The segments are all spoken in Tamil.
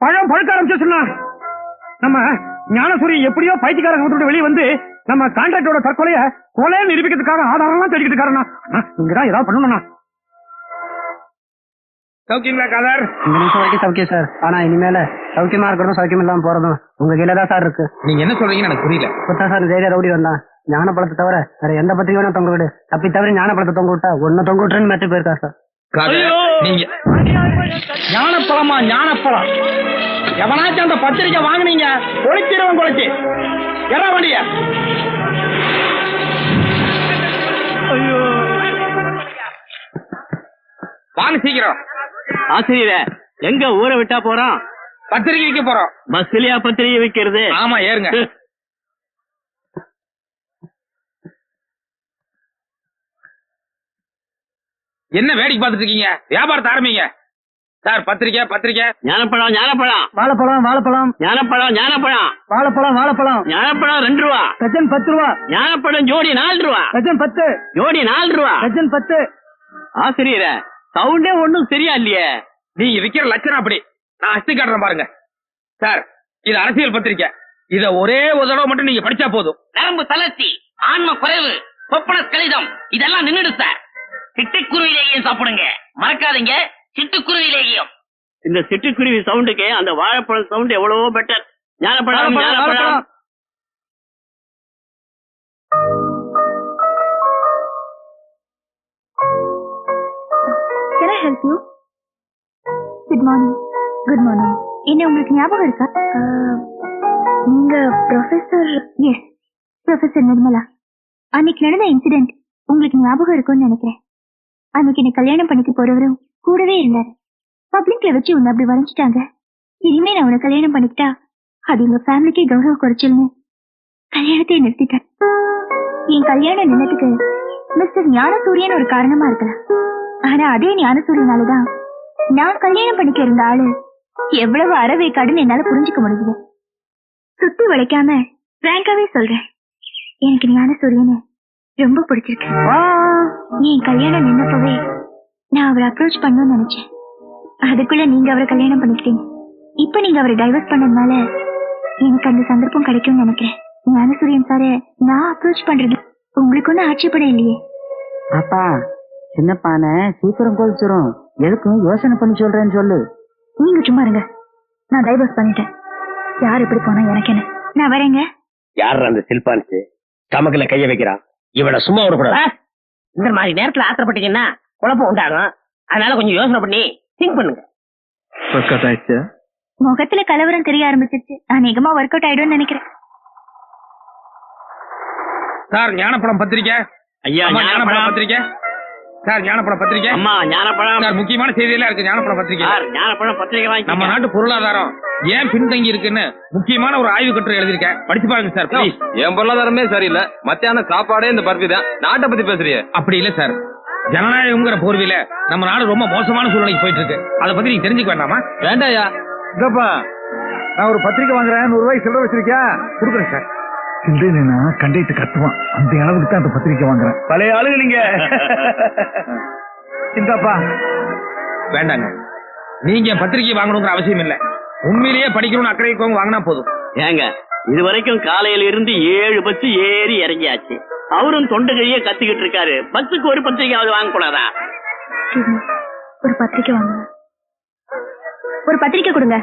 பழம் பழுக்க ஆரம்பிச்சு சொன்னா நம்ம ஞானசூரி எப்படியோ பைத்தியக்காரங்க விட்டு வெளியே வந்து நம்ம கான்ட்ராக்டோட தற்கொலைய கொலையை நிரூபிக்கிறதுக்காக ஆதாரம்லாம் தேடிக்கிட்டு இருக்காருண்ணா. இங்கதான் ஏதாவது பண்ணணும்ண்ணா. சௌக்கியங்களா காதர்? இந்த நிமிஷம் வரைக்கும் சௌக்கியம் சார். ஆனா இனிமேல சௌக்கியமா இருக்கிறதும் சௌக்கியம் இல்லாம போறதும் உங்க கையில தான் சார் இருக்கு. நீங்க என்ன சொல்றீங்கன்னு எனக்கு புரியல. சார் தைரிய ரவுடி வந்தான். ஞான பழத்தை தவிர வேற எந்த பத்திரிக்கை வேணா தொங்க விடு. அப்படி தவிர ஞான பழத்தை தொங்க விட்டா ஒன்னு தொங்க விட்டுறேன்னு மெட்டு போயிருக்கா சார். நீங்க ஞானப்பழமா ஞானப்பழம். எவனாச்சும் அந்த பத்திரிக்கை வாங்குனீங்க ஒழிச்சிருவன் கொலைச்சு எற வண்டிய. வாங்க சீக்கிரம். ஆசிரியர எங்க ஊரை விட்டா போறோம்? பத்திரிக்கை வைக்க போறோம். பஸ்லயா பத்திரிகை வைக்கிறது? ஆமா ஏறுங்க. என்ன வேடிக்கை பார்த்துட்டு இருக்கீங்க? வியாபாரத்தை ஆரம்பிங்க. சார் பத்திரிக்கை பத்திரிக்கை. ஞானப்பழம் ஞானப்பழம். வாழைப்பழம் வாழைப்பழம். ஞானப்பழம் ஞானப்பழம். வாழைப்பழம் வாழைப்பழம். ஞானப்பழம் ரெண்டு ரூபா. டஜன் பத்து ரூபா. ஞானப்பழம் ஜோடி நாலு ரூபா. டஜன் பத்து. ஜோடி நாலு ரூபா. டஜன் பத்து. ஆசிரியர சவுண்டே ஒண்ணும் சரியா இல்லையே. நீங்க விக்கிற லட்சணம் அப்படி. நான் அஸ்தி காட்டுறேன் பாருங்க. சார் இது அரசியல் பத்திரிக்கை. இத ஒரே ஒரு தடவை மட்டும் நீங்க படிச்சா போதும். நரம்பு தளர்ச்சி ஆன்ம குறைவு சொப்பன கலிதம் இதெல்லாம் நின்னுடு சார். சிட்டுக்குருவிலேயும் சாப்பிடுங்க. மறக்காதீங்க. சிட்டுக்குருவிலேயும் இந்த சிட்டுக்குருவி சவுண்டுக்கு அந்த வாழைப்பழம் சவுண்ட் எவ்வளவோ பெட்டர் ஞானப்பழம் ஞானப்பழம் Can I help you? Good morning. Good morning. என்ன உங்களுக்கு ஞாபகம் இருக்கா? நீங்க ப்ரொஃபசர் எஸ் ப்ரொஃபசர் நிர்மலா அன்னைக்கு நடந்த இன்சிடென்ட் உங்களுக்கு ஞாபகம் இருக்கும்னு நினைக்கிறேன். அன்னைக்கு என்ன கல்யாணம் பண்ணிக்க போறவரும் கூடவே இருந்தாரு பப்ளிக்ல வச்சு உன்னை அப்படி வரைஞ்சிட்டாங்க. இனிமே நான் உன்னை கல்யாணம் பண்ணிக்கிட்டா அது எங்க ஃபேமிலிக்கே கௌரவ குறைச்சல்னு கல்யாணத்தை நிறுத்திட்டேன். என் கல்யாணம் நின்னதுக்கு மிஸ்டர் ஞானசூரியன் ஒரு காரணமா இருக்கலாம். ஆனா அதே ஞானசூரியனாலதான் நான் கல்யாணம் பண்ணிக்க இருந்த ஆளு எவ்வளவு அறவேக்காடுன்னு என்னால புரிஞ்சுக்க முடியுது. சுத்தி வளைக்காம பிராங்காவே சொல்றேன். எனக்கு ஞானசூரியனை ரொம்ப பிடிச்சிருக்கு. என் கல்யாணம் நின்னப்பவே நான் அவரை அப்ரோச் பண்ணணும்னு நினைச்சேன். அதுக்குள்ள நீங்க அவரை கல்யாணம் பண்ணிக்கிட்டீங்க. இப்ப நீங்க அவரை டைவர்ஸ் பண்ணதுனால எனக்கு அந்த சந்தர்ப்பம் கிடைக்கும்னு நினைக்கிறேன். ஞானசூரியன் சார நான் அப்ரோச் பண்றது உங்களுக்கு ஒன்றும் ஆட்சேபணம் இல்லையே. அப்பா சின்ன பானை சீக்கிரம் கொதிச்சிரும் எதுக்கும் யோசனை பண்ணி சொல்றேன்னு சொல்லு. நீங்க சும்மா இருங்க. நான் டைவர்ஸ் பண்ணிட்டேன். யார் எப்படி போனா எனக்கு என்ன? நான் வரேங்க. யார் அந்த சில்பான்ஸ் ஸ்டமக்ல கைய வைக்கிறான் இவனை சும்மா விடக்கூடாது. இந்த மாதிரி நேரத்துல ஆத்திரப்பட்டீங்கன்னா குழப்பம் உண்டாகும். அதனால கொஞ்சம் யோசனை பண்ணி திங்க் பண்ணுங்க. முகத்துல கலவரம் தெரிய ஆரம்பிச்சிருச்சு. அநேகமா ஒர்க் அவுட் ஆயிடும்னு நினைக்கிறேன். சார் ஞானப்பழம் பத்திரிக்கை? ஐயா ஞானப்பழம். பத்திரிக்கை? சார் ஞானப்பழம் பத்திரிக்கை? அம்மா ஞானப்பழம். சார் முக்கியமான செய்தியெல்லாம் இருக்கு ஞானப்பழம் பத்திரிக்கை. சார் ஞானப்பழம் பத்திரிகை நம்ம நாட்டு பொருளாதாரம் ஏன் பின்தங்கி இருக்குன்னு முக்கியமான ஒரு ஆய்வு கட்டுரை எழுதியிருக்கேன். படிச்சு பாருங்க சார் ப்ளீஸ் என் பொருளாதாரமே சரியில்லை. மத்தியான சாப்பாடே இந்த பருப்பி தான் நாட்டை பத்தி பேசுறியே. அப்படி இல்ல சார். ஜனநாயகம்ங்கிற போர்வையில நம்ம நாடு ரொம்ப மோசமான சூழ்நிலைக்கு போயிட்டு இருக்கு அதை பத்தி நீங்க தெரிஞ்சுக்க வேண்டாமா? வேண்டாயா இதப்பா நான் ஒரு பத்திரிக்கை வாங்குறேன் நூறு ரூபாய்க்கு சில்லறை வச்சிருக்கியா? கொடுக்குறேன் சார். சில்லறைனா கண்டிட்டு கத்துவான் அந்த அளவுக்கு தான் அந்த பத்திரிக்கை வாங்குறேன். பழைய ஆளுங்க நீங்க. இந்தாப்பா. வேண்டாங்க. நீங்க பத்திரிக்கை வாங்கணுங்கிற அவசியம் இல்ல. உண்மையிலேயே படிக்கணும்னு அக்கறை வாங்கினா போதும். ஏங்க இது வரைக்கும் காலையில இருந்து ஏழு பஸ் ஏறி இறங்கியாச்சு. அவரும் தொண்டு கையே கத்திக்கிட்டு இருக்காரு. பஸ்ஸுக்கு ஒரு பத்திரிக்கையாவது வாங்க கூடாதா. ஒரு பத்திரிக்கை வாங்குங்க ஒரு பத்திரிக்கை கொடுங்க.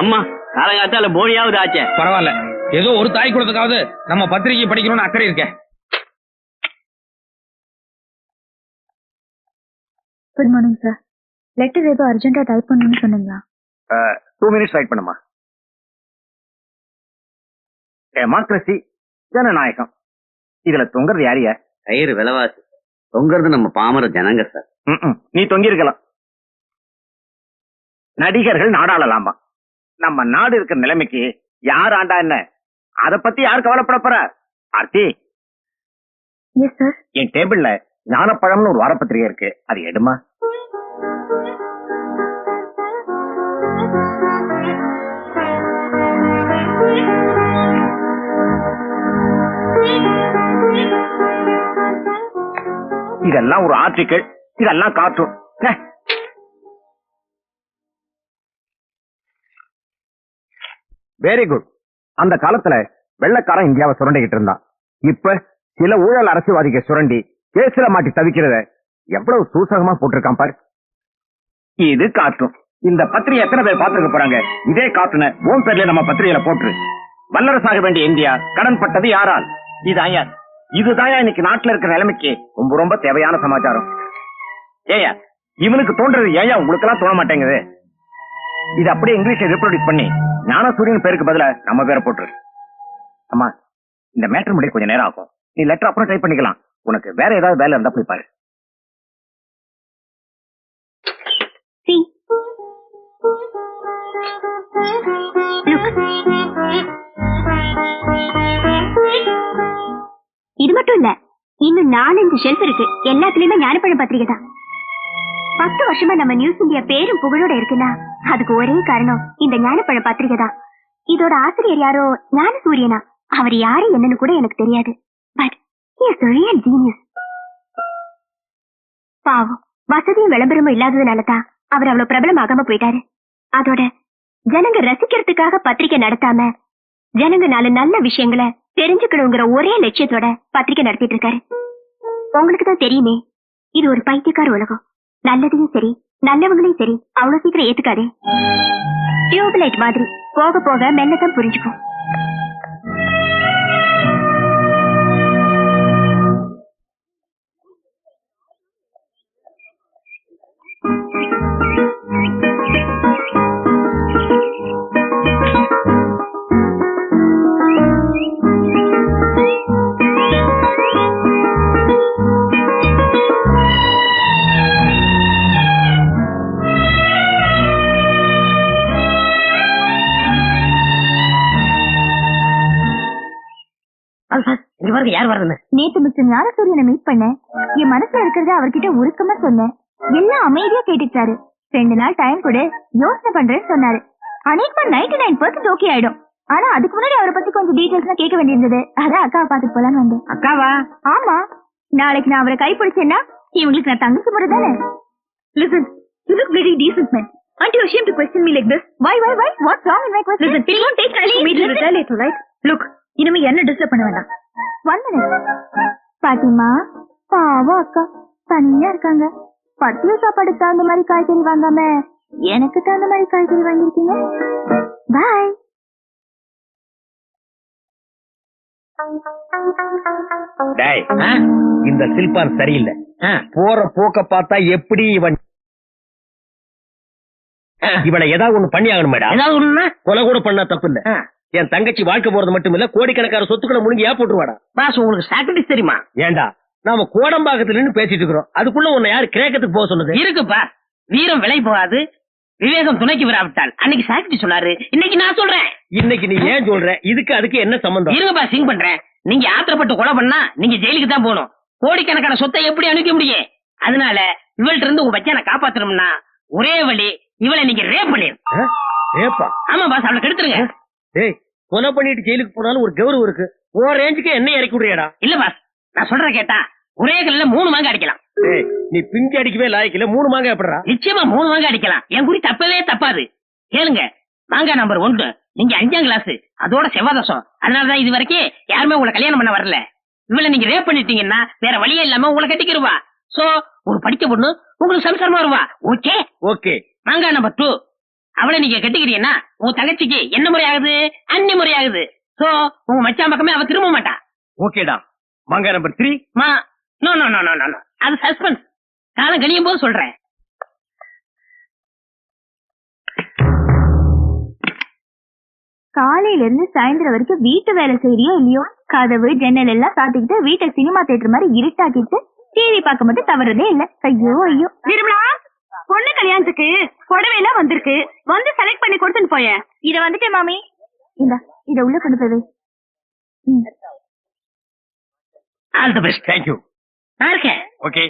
அம்மா காலங்காத்தால போனியாவது ஆச்சே. பரவாயில்ல. ஏதோ ஒரு தாய் குலத்துக்காவது நம்ம பத்திரிகை படிக்கணும்னு அக்கறை இருக்கேன் குட் மார்னிங் சார் லெட்டர் ஏதோ அர்ஜென்ட்டா டைப் பண்ணணும்னு சொன்னீங்களா? டூ மினிட்ஸ் வெயிட் பண்ணுமா டெமோக்ரஸி ஜனநாயகம். இதுல தொங்குறது யாரியா கயிறு விலைவாசி. தொங்குறது நம்ம பாமர ஜனங்க சார். நீ தொங்கி இருக்கலாம் நடிகர்கள் நாடாளலாமா? நம்ம நாடு இருக்கிற நிலைமைக்கு யார் ஆண்டா என்ன? அத பத்தி யார் கவலைப்பட போற? ஆர்த்தி எஸ் சார் என் டேபிள்ல ஞானப்பழம்னு ஒரு வாரப்பத்திரிகை இருக்கு. அது எடுமா? இதெல்லாம் ஒரு ஆர்டிக்கல். இதெல்லாம் கார்ட்டூன். வெரி குட் அந்த காலத்துல வெள்ளக்காரன் இந்தியாவை சுரண்டிக்கிட்டு இருந்தான். இப்ப சில ஊழல் அரசியல்வாதிக சுரண்டி கேஸ்ல மாட்டி தவிக்கிறத எவ்வளவு சூசகமா போட்டிருக்கான் பாரு. இது காட்டும் இந்த பத்திரிகை எத்தனை பேர் பாத்துக்க போறாங்க? இதே காட்டுன ஓம் பேர்ல நம்ம பத்திரிகையில போட்டுரு. வல்லரசாக வேண்டிய இந்தியா கடன் பட்டது யாரால்? இது ஐயா. இதுதான் இன்னைக்கு நாட்டுல இருக்கிற நிலைமைக்கு ரொம்ப ரொம்ப தேவையான சமாச்சாரம். ஏயா இவனுக்கு தோன்றது ஏயா உங்களுக்கு எல்லாம் தோண மாட்டேங்குது. இது அப்படியே இங்கிலீஷ்ல ரீப்ரொடியூஸ் பண்ணி ஞானசூரியன் பேருக்கு பதிலா நம்ம பேரை போட்டுரு. அம்மா இந்த மேட்டர் முடிய கொஞ்சம் நேரம் ஆகும். நீ லெட்டர் அப்புறம் டைப் பண்ணிக்கலாம். உனக்கு வேற ஏதாவது வேலை இருந்தா போய் பாரு. See. ஒரு நாலஞ்சு ஷெல்ஃப் இருக்கு. எல்லாத்துலயுமே ஞானப்பழம் பத்திரிகை தான். பத்து வருஷமா நம்ம நியூஸ் இந்தியா பேரும் புகழோட இருக்குன்னா அதுக்கு ஒரே காரணம் இந்த ஞானப்பழ பத்திரிகை தான். இதோட ஆசிரியர் யாரோ ஞான சூரியனா அவர் யாரு என்னன்னு கூட எனக்கு தெரியாது. பட் ரியல் ஜீனியஸ் பாவம் வசதியும் விளம்பரமும் இல்லாததுனால தான் அவர் அவ்வளவு பிரபலமாகாம போயிட்டாரு. அதோட ஜனங்க ரசிக்கிறதுக்காக பத்திரிக்கை நடத்தாம ஜனங்க நாலு நல்ல விஷயங்களை தெரிஞ்சுக்கணுங்கிற ஒரே லட்சியத்தோட பத்திரிக்கை நடத்திட்டு இருக்காரு. உங்களுக்கு தான் தெரியுமே. இது ஒரு பைத்தியக்கார உலகம். நல்லதையும் சரி நல்லவங்களையும் சரி அவ்வளவு சீக்கிரம் ஏத்துக்காதே. டியூப்லைட் மாதிரி போக போக மெல்லதான் புரிஞ்சுக்கும். இங்க பாருங்க யார் வர்றது நேத்து மிஸ்டர் ஞானசூரியனை மீட் பண்ணேன். என் மனசுல இருக்கிறத அவர்கிட்ட உருக்கமா சொன்னேன். எல்லாம் அமைதியா கேட்டுட்டாரு ரெண்டு நாள் டைம் கொடு யோசனை பண்றேன்னு சொன்னாரு. அநேகமா நைன்டி நைன் பர்சன்ட் ஓகே ஆயிடும். ஆனா அதுக்கு முன்னாடி அவரை பத்தி கொஞ்சம் டீடைல்ஸ் கேட்க வேண்டியிருந்தது. அதான் அக்காவை பாத்துட்டு போலான்னு வந்தேன். அக்காவா? ஆமா. நாளைக்கு நான் அவரை கைப்பிடிச்சேன்னா இவங்களுக்கு நான் தங்கச்சி முறை தானே listen you look very decent man Aren't you ashamed to question me like this? Why, why, why? What's wrong in my question? Listen, it won't take time for me to retaliate, right? Look, இனிமே என்ன டிஸ்டர்ப் பண்ண வேண்டாம். ஒன் மினிட் பாட்டிமா பாவம் அக்கா. தனியா இருக்காங்க. பத்திய சாப்பாடுக்கு தகுந்த மாதிரி காய்கறி வாங்காம எனக்கு தகுந்த மாதிரி காய்கறி வாங்கிருக்கீங்க பாய் டேய் இந்த சில்பான் சரியில்லை. போற போக்க பார்த்தா எப்படி இவன்? இவனை ஏதாவது ஒண்ணு பண்ணி ஆகணும் மேடம். ஏதாவது கொலை கூட பண்ணா தப்பு இல்ல. என் தங்கச்சி வாழ்க்கை போறது மட்டும் இல்ல கோடிக்கணக்கான சொத்துக்களை முழுங்கி ஏன் போட்டுருவாடா. பாஸ் உங்களுக்கு சாக்ரிட்டிஸ் தெரியுமா? ஏண்டா நாம கோடம்பாக்கத்துல நின்னு பேசிட்டு இருக்கிறோம். அதுக்குள்ள உன்னை யாரு கிரேக்கத்துக்கு போக சொன்னது? இருக்குப்பா வீரம் விலை போகாது. விவேகம் துணைக்கு வராவிட்டால் அன்னைக்கு சாக்ரி சொன்னாரு. இன்னைக்கு நான் சொல்றேன். இன்னைக்கு நீ ஏன் சொல்ற? இதுக்கு அதுக்கு என்ன சம்பந்தம்? இருங்கப்பா சிங் பண்றேன். நீங்க ஆத்திரப்பட்டு கொலை பண்ணா நீங்க ஜெயிலுக்கு தான் போகணும். கோடிக்கணக்கான சொத்தை எப்படி அனுப்ப முடியும்? அதனால இவள்கிட்ட இருந்து உங்க பச்சனை காப்பாத்தணும்னா ஒரே வழி இவளை நீங்க ரேப் பண்ணிரு. ஆ? ஏப்பா ஆமா பாஸ் அவளை கெடுத்துருங்க. டேய் கொலை பண்ணிட்டு ஜெயிலுக்கு போனாலும் ஒரு கௌரவம் இருக்கு. உன் ரேஞ்சுக்கு என்ன இறக்கி விடுறியாடா. இல்ல பாஸ் நான் சொல்ற கேட்டா ஒரே கல்ல மூணு மாங்க அடிக்கலாம். நீ பிஞ்சு அடிக்கவே லாய்க்கல மூணு மாங்க எப்படிடா? நிச்சயமா மூணு மாங்க அடிக்கலாம். என் குறி தப்பவே தப்பாது. கேளுங்க மாங்கா நம்பர் ஒன்று. நீங்க அஞ்சாம் கிளாஸ் அதோட செவ்வாதசம் அதனாலதான் இது வரைக்கும் யாருமே உங்களை கல்யாணம் பண்ண வரல. இவளை நீங்க ரேப் பண்ணிட்டீங்கன்னா வேற வழியே இல்லாம உங்களை கட்டிக்கிருவா. சோ ஒரு படிச்ச பொண்ணு உங்களுக்கு சம்சாரமா வருவா. ஓகே ஓகே மாங்கா நம்பர் டூ அவளை நீங்க கட்டிக்கிறீங்கன்னா உங்க தங்கச்சிக்கு என்ன முறை ஆகுது? அன்னி முறை ஆகுது. சோ உங்க மச்சான் பக்கமே அவ திரும்ப மாட்டா. ஓகேடா மாங்க நம்பர் த்ரீ மா no no no no no அது சஸ்பென்ஸ் காலம் கழியும் போது சொல்றேன். காலையில இருந்து சாயந்தரம் வரைக்கும் வீட்டு வேலை செய்யறியோ இல்லையோ கதவு ஜன்னல் எல்லாம் சாத்திக்கிட்டு வீட்டை சினிமா தியேட்டர் மாதிரி இருட்டாக்கிட்டு டிவி பார்க்க மட்டும் தவறதே இல்ல. ஐயோ ஐயோ. நிர்மலா பொண்ணு கல்யாணத்துக்கு. புடவை எல்லாம் வந்திருக்கு. வந்து செலக்ட் பண்ணி கொடுத்துட்டு போய இத வந்துட்டேன் மாமி. இந்த இத உள்ள கொண்டு போய் வை. ம். ஆல் தி பெஸ்ட் தேங்க்யூ நான் இருக்கேன். ஓகே